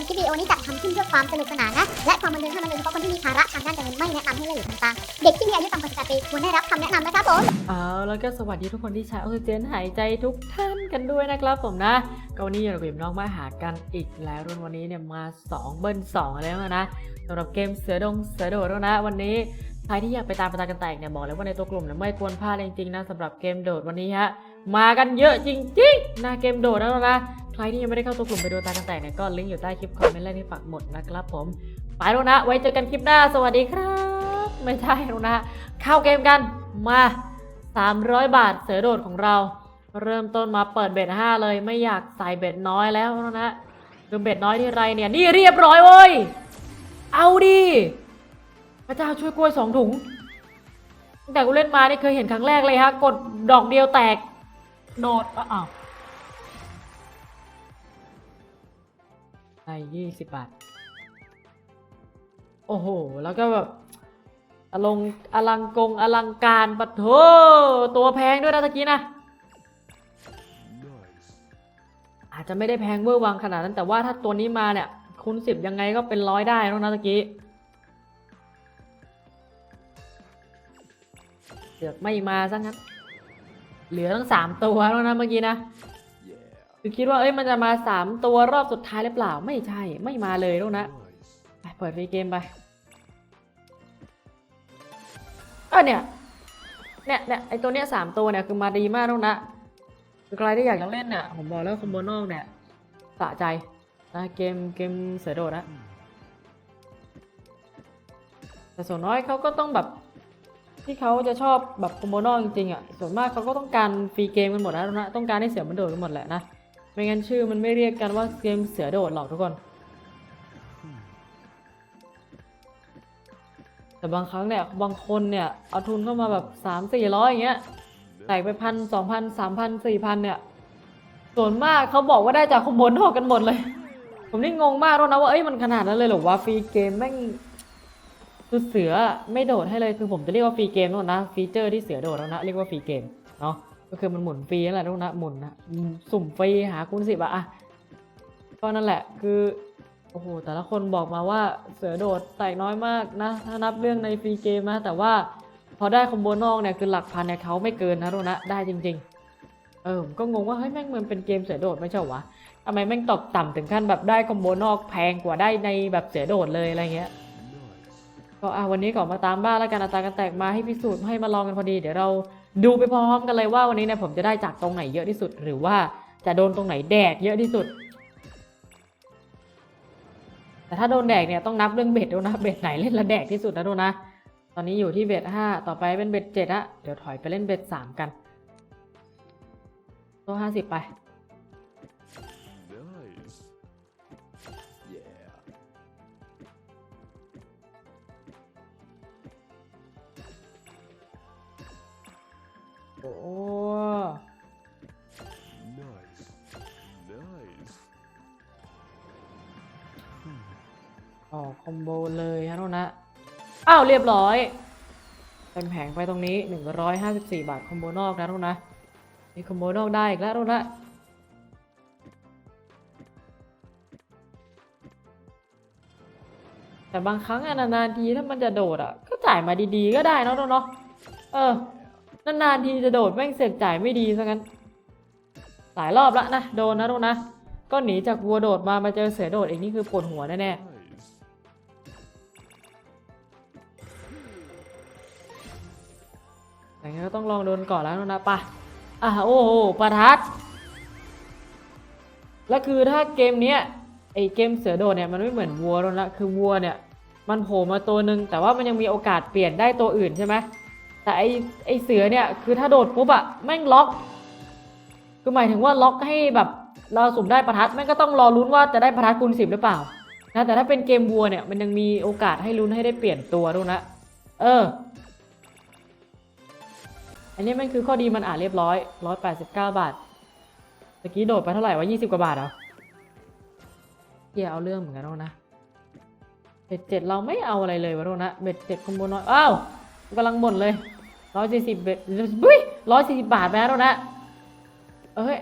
มคลิปวิดีโอนี้จัดทำขึ้นเพื่อความสนุกสนานนะ และความบันเทิงเท่านั้นโดยเฉพาะคนที่มีภาระทางด้านการเงินไม่แนะนำให้เล่นหรือทำตามเด็กที่มีอายุต่ำกว่า18ปีควรได้รับคำแนะนำนะครับผมเอาแล้วก็สวัสดีทุกคนที่ใช้ออกซิเจนหายใจทุกท่านกันด้วยนะครับผมนะก็วันนี้อยู่กับบีน้องมาหากันอีกแล้วรุ่นวันนี้เนี่ยมา 2 เบิ้ล2แล้วนะสำหรับเกมเสือดงเสือโดดแล้วนะวันนี้ใครที่อยากไปตามประตากันแตกเนี่ยบอกเลยว่าในตัวกลุ่มเนี่ยไม่ควรพลาดจริงๆนะสำหรับเกมโดดวันนี้ฮะมากันเยอะจริงๆนะเกมโดดแล้วนะ รที่ยังไม่ได้เข้าตัวกลุ่มไปดูตากันแตกเนี่ยก็ลิงก์อยู่ใต้คลิปคอมเมนต์และที่ปักหมดนะครับผม ไปแล้วนะ ไว้เจอกันคลิปหน้า สวัสดีครับ ไม่ใช่แล้วนะ เข้าเกมกันมา 300 บาทเสือโดดของเรา เริ่มต้นมาเปิดเบ็ด5เลย ไม่อยากใส่เบ็ดน้อยแล้วนะคือเบ็ดน้อยที่ไรเนี่ย นี่เรียบร้อยเว้ย เอาดิพระเจ้าช่วยกล้วยสองถุงตั้งแต่กูเล่นมานี่เคยเห็นครั้งแรกเลยฮะ กดดอกเดียวแตก โดดอ้าว ยี่สิบบาท โอ้โห แล้วก็แบบอลงอลังกงอลังการปะโถตัวแพงด้วยนะตะกี้นะ อาจจะไม่ได้แพงเวอร์วังขนาดนั้นแต่ว่าถ้าตัวนี้มาเนี่ย คูณสิบยังไงก็เป็นร้อยได้แล้วนะตะกี้เสือกไม่มาซะงั้น เหลือตั้งสามตัวแล้วนะเมื่อกี้นะ คือคิดว่าเอ้ยมันจะมาสามตัวรอบสุดท้ายหรือเปล่าไม่ใช่ไม่มาเลยล้วนะไปเปิดฟรีเกมไปเออเนี่ยเนี่ยเนี่ยไอตัวเนี้ยสามตัวเนี่ยคือมาดีมากล้วนะคือใครที่อยากจะเล่นเนี่ยผมบอกแล้วคอมโบนอกเนี่ยสะใจนะเกมเกมเสือโดดนะแต่ส่วนน้อยเขาก็ต้องแบบที่เขาจะชอบแบบคอมโบนอกจริงๆอะส่วนมากเขาก็ต้องการฟรีเกมกันหมดแล้วนะต้องการให้เสือมันโดดกันหมดแหละนะ ไม่งั้นชื่อมันไม่เรียกกันว่าเกมเสือโดดหรอกทุกคน แต่บางครั้งเนี่ยบางคนเนี่ยเอาทุนเข้ามาแบบสามสี่ร้อยอย่างเงี้ยแตกไปพันสองพันสามพันสี่พันเนี่ย ส่วนมากเขาบอกว่าได้จากคอมโบนอกกันหมดเลย ผมนี่งงมากแล้วนะว่าเอ้ยมันขนาดนั้นเลยเหรอวะฟรีเกมแม่งคือเสือไม่โดดให้เลยคือผมจะเรียกว่าฟรีเกมแล้วนะฟีเจอร์ที่เสือโดดแล้วนะเรียกว่าฟรีเกมเนาะ ก็คือมันหมุนฟรีนั่นแหละทุกนะหมุนนะสุ่มฟรีหาคูณสิบอะอะก็นั่นแหละคือโอ้โหแต่ละคนบอกมาว่าเสือโดดแตกน้อยมากนะถ้านับเรื่องในฟรีเกมนะแต่ว่าพอได้คอมโบนอกเนี่ยคือหลักพันเนี่ยเขาไม่เกินนะโรนะได้จริง ๆ เออผมก็งงว่าเฮ้ยแม่งมันเป็นเกมเสือโดดไม่ใช่เหรอวะทำไมแม่งตกต่ำถึงขั้นแบบได้คอมโบนอกแพงกว่าได้ในแบบเสือโดดเลยอะไรเงี้ยก็อะวันนี้ก่อนมาตามบ้านแล้วกันอัตรากันแตกมาให้พิสูจน์ให้มาลองกันพอดีเดี๋ยวเรา ดูไปพร้อมกันเลยว่าวันนี้เนี่ยผมจะได้จากตรงไหนเยอะที่สุด หรือว่าจะโดนตรงไหนแดกเยอะที่สุด แต่ถ้าโดนแดกเนี่ยต้องนับเรื่องเบ็ดด้วยนะเบ็ดไหนเล่นและแดกที่สุดนะดูนะ ตอนนี้อยู่ที่เบ็ดห้าต่อไปเป็นเบ็ดเจ็ดอะเดี๋ยวถอยไปเล่นเบ็ดสามกันตัวห้าสิบไป Nice. Nice. ออกคอมโบเลยฮะโนนะ อ้าวเรียบร้อย เต็มแผงไปตรงนี้ 154 บาทคอมโบนอกนะโนนะมีคอมโบนอกได้อีกแล้วโนนะแต่บางครั้งอนานๆทีถ้ามันจะโดดอะ ก็จ่ายมาดีๆก็ได้เนาะโนเนาะเออ นานๆทีจะโดดแม่งเสกจ่ายไม่ดีซะงั้น หลายรอบละนะโดนนะโนนะ ก็หนีจากวัวโดดมามาเจอเสือโดดอีกนี่คือปวดหัวแน่ๆ Nice. อย่างนี้ก็ต้องลองโดนก่อนแล้วนะปะอะโอ้โหประทัด แล้วคือถ้าเกมเนี้ยไอเกมเสือโดดเนี่ยมันไม่เหมือนวัวแล้วนะคือวัวเนี่ย มันโผล่มาตัวหนึ่งแต่ว่ามันยังมีโอกาสเปลี่ยนได้ตัวอื่นใช่ไหม แต่ไอไอเสือเนี่ยคือถ้าโดดปุ๊บอะแม่งล็อก คือหมายถึงว่าล็อกให้แบบเราสุ่มได้ประทัดแม่งก็ต้องรอลุ้นว่าจะได้ประทัดคูณสิบหรือเปล่านะแต่ถ้าเป็นเกมวัวเนี่ยมันยังมีโอกาสให้ลุ้นให้ได้เปลี่ยนตัวด้วยนะเออ อันนี้มันคือข้อดีมันอ่านเรียบร้อย189บเก้าบาทตะกี้โดดไปเท่าไหร่วะ20กว่าบาทเหรอเฮียเอาเรื่องเหมือนกันแล้วนะเบ็ดเจ็ดเราไม่เอาอะไรเลยวะโรนะเบ็ดเจ็ดคอมโบน้อยอ้าว กำลังบ่นเลย140เบ็ดบุ้ย140บบาทไปแล้วนะเอ้ย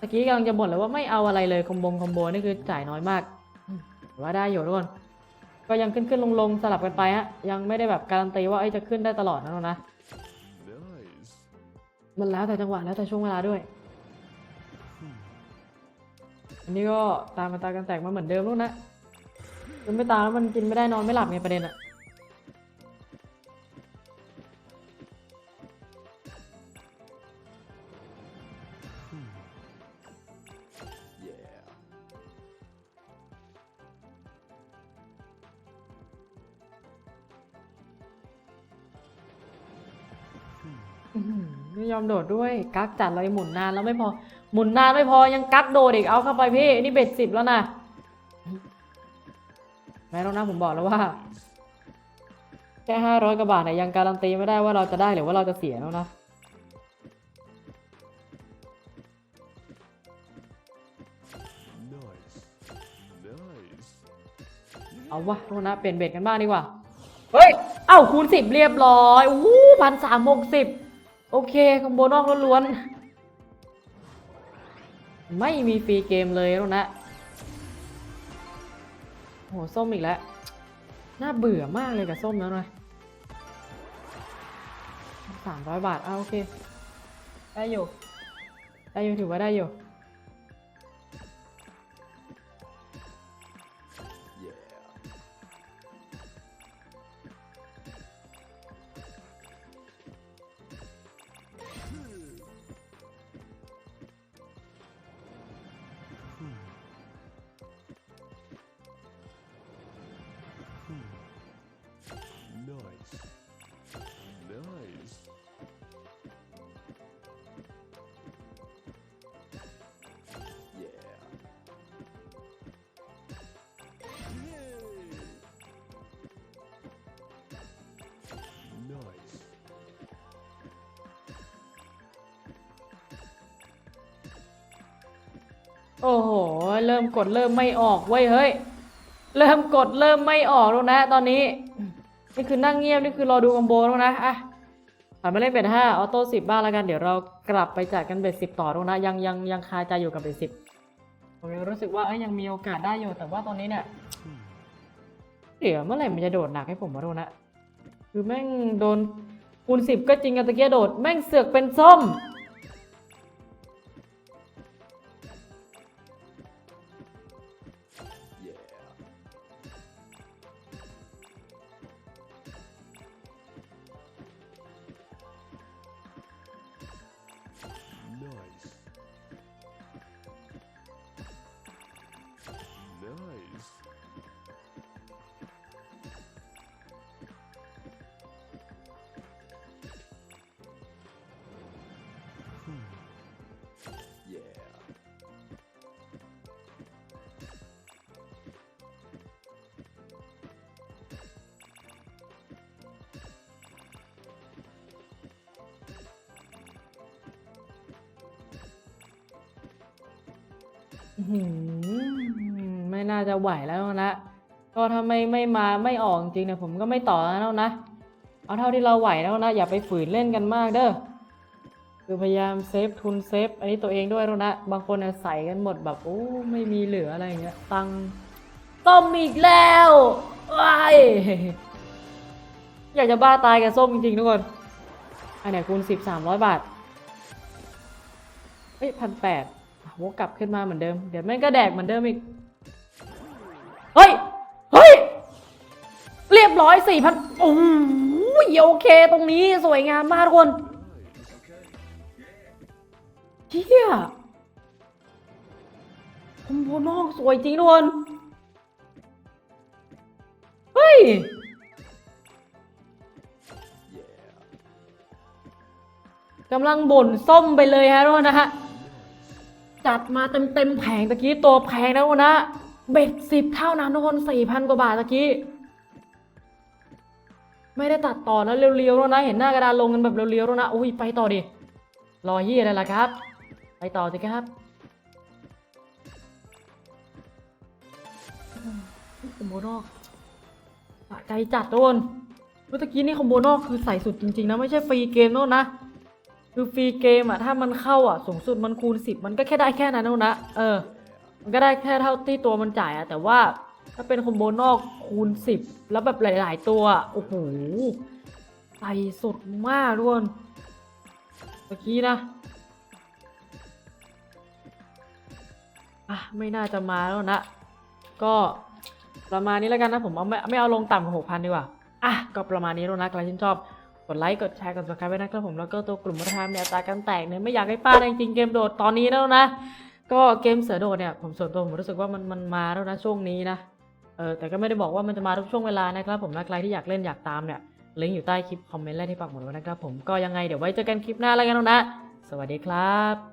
ตะกี้กำลังจะบ่นเลยว่าไม่เอาอะไรเลยคอมโบคอมโบนี่คือจ่ายน้อยมากว่าได้อยู่ทุกคนก็ยังขึ้นขึ้นลงลงสลับกันไปฮะยังไม่ได้แบบการันตีว่าไอ้จะขึ้นได้ตลอดนะนะมันแล้วแต่จังหวะแล้วแต่ช่วงเวลาด้วยอันนี้ก็ตามมาตากันแตกมาเหมือนเดิมลูกนะคือไม่ตามแล้วมันกินไม่ได้นอนไม่หลับไงประเด็นอะ ไม่ยอมโดดด้วยกักจัดเลยหมุนนานแล้วไม่พอ หมุนนานไม่พอยังกักโดดอีกเอาเข้าไปพี่นี่เบ็ดสิบแล้วนะแม่ต้องนะผมบอกแล้วว่าแค่ห้าร้อยกว่าบาทเนี่ยยังการันตีไม่ได้ว่าเราจะได้หรือว่าเราจะเสียแล้วนะเอาวะโทษนะเปลี่ยนเบ็ดกันบ้างดีกว่า เฮ้ย เอ้าคูณสิบเรียบร้อยอู้พันสามหกสิบ โอเคคอมโบนอกล้วนๆไม่มีฟรีเกมเลยแล้วนะโหส้มอีกแล้ว น่าเบื่อมากเลยกับส้มแล้วนะสามร้อยบาทเอาโอเค ได้อยู่ ได้อยู่ถือว่าได้อยู่ โอ้โห เริ่มกดเริ่มไม่ออกเว้ยเฮ้ย เริ่มกดเริ่มไม่ออกแล้วนะ ตอนนี้ นี่คือนั่งเงียบนี่คือรอดูคอมโบแล้วนะอะผ่านมาเล่นเบ็ดห้าออโต้สิบบ้างแล้วกันเดี๋ยวเรากลับไปจัดกันเบ็ดสิบต่อแล้วนะยังยังยังคาใจอยู่กับเบ็ดสิบผมยังรู้สึกว่าเอ้ยยังมีโอกาสได้อยู่แต่ว่าตอนนี้เนี่ยเดี๋ยวเมื่อไหร่มันจะโดดหนักให้ผมมาดูนะ คือแม่งโดนคูณสิบก็จริงกันตะเกียโดด แม่งเสือกเป็นส้ม ไม่น่าจะไหวแล้วนะก็ถ้าไม่ไม่มาไม่ออกจริงเนี่ยผมก็ไม่ต่อแล้วนะ เอาเท่าที่เราไหวแล้วนะ อย่าไปฝืนเล่นกันมากเด้อคือพยายามเซฟทุนเซฟอันนี้ตัวเองด้วยแล้วนะ บางคนเนี่ยใส่กันหมดแบบโอ้ไม่มีเหลืออะไรเงี้ย ตังต้มอีกแล้วว้ายอยากจะบ้าตายกับส้มจริงๆทุกคน อันไหนคูณสิบสามร้อยบาทเฮ้ยพันแปด วกกลับขึ้นมาเหมือนเดิม เดี๋ยวแม่งก็แดกเหมือนเดิมอีก เฮ้ย เฮ้ย เรียบร้อยสี่พันโอ้ยโอเคตรงนี้สวยงามมากทุกคนเฮียคอมโบนอกสวยจริงทุกคน เฮ้ยกำลังบ่นส้มไปเลยฮะทุกคนนะฮะ จัดมาเต็มเต็มๆแผงตะกี้ตัวแพงนะทุกคนะ เบ็ดสิบเท่านั้นทุกคนสี่พันกว่าบาทตะกี้ ไม่ได้ตัดต่อนะเรียวๆแล้วนะ เห็นหน้ากระดานลงกันแบบเรียวๆแล้วนะอุ้ยไปต่อดิรอยี่อะไรล่ะครับ ไปต่อสิครับคอมโบนอกสะใจจัดทุกคนเมื่อตะกี้นี่คอมโบนอกคือใส่สุดจริงๆนะไม่ใช่ฟรีเกมโน่นนะ คือฟรีเกมอะถ้ามันเข้าอะสูงสุดมันคูณสิบมันก็แค่ได้แค่นั้นเท่านะเออ มันก็ได้แค่เท่าที่ตัวมันจ่ายอะแต่ว่าถ้าเป็นคอมโบนอกคูณ 10 แล้วแบบหลาย ๆ ตัวโอ้โหใส่สุดมากทุกคนเมื่อกี้นะอะไม่น่าจะมาแล้วนะ ก็ประมาณนี้แล้วกันนะผมเอาไม่ไม่เอาลงต่ำกว่าหกพันดีกว่า อะ ก็ประมาณนี้แล้วนะใครที่นชอบ กดไลค์กดแชร์กด subscribe ไว้นะครับผมแล้วก็ตัวกลุ่มวัฒนธรรมเนี่ยตาการแตกเนี่ยไม่อยากให้พลาดจริงๆเกมโดดตอนนี้แล้วนะ ก็เกมเสือโดดเนี่ยผมส่วนตัวผมรู้สึกว่ามันมันมาแล้วนะช่วงนี้นะเออแต่ก็ไม่ได้บอกว่ามันจะมาทุกช่วงเวลานะครับผมนะใครที่อยากเล่นอยากตามเนี่ยลิงก์อยู่ใต้คลิปคอมเมนต์แรกที่ปักหมุดไว้นะครับผมก็ยังไงเดี๋ยวไว้เจอกันคลิปหน้าแล้วกันนะ สวัสดีครับ